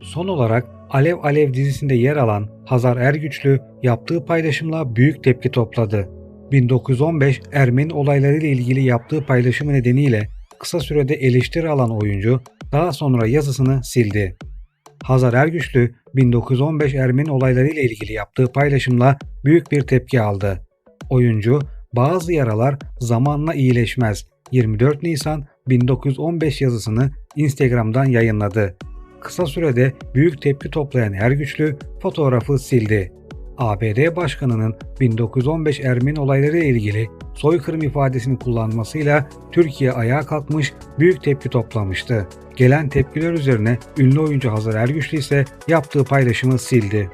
Son olarak Alev Alev dizisinde yer alan Hazar Ergüçlü yaptığı paylaşımla büyük tepki topladı. 1915 Ermeni olaylarıyla ilgili yaptığı paylaşımı nedeniyle kısa sürede eleştiri alan oyuncu daha sonra yazısını sildi. Hazar Ergüçlü 1915 Ermeni olaylarıyla ilgili yaptığı paylaşımla büyük bir tepki aldı. Oyuncu bazı yaralar zamanla iyileşmez 24 Nisan 1915 yazısını Instagram'dan yayınladı. Kısa sürede büyük tepki toplayan Ergüçlü fotoğrafı sildi. ABD Başkanı'nın 1915 Ermeni olayları ile ilgili soykırım ifadesini kullanmasıyla Türkiye ayağa kalkmış büyük tepki toplamıştı. Gelen tepkiler üzerine ünlü oyuncu Hazar Ergüçlü ise yaptığı paylaşımı sildi.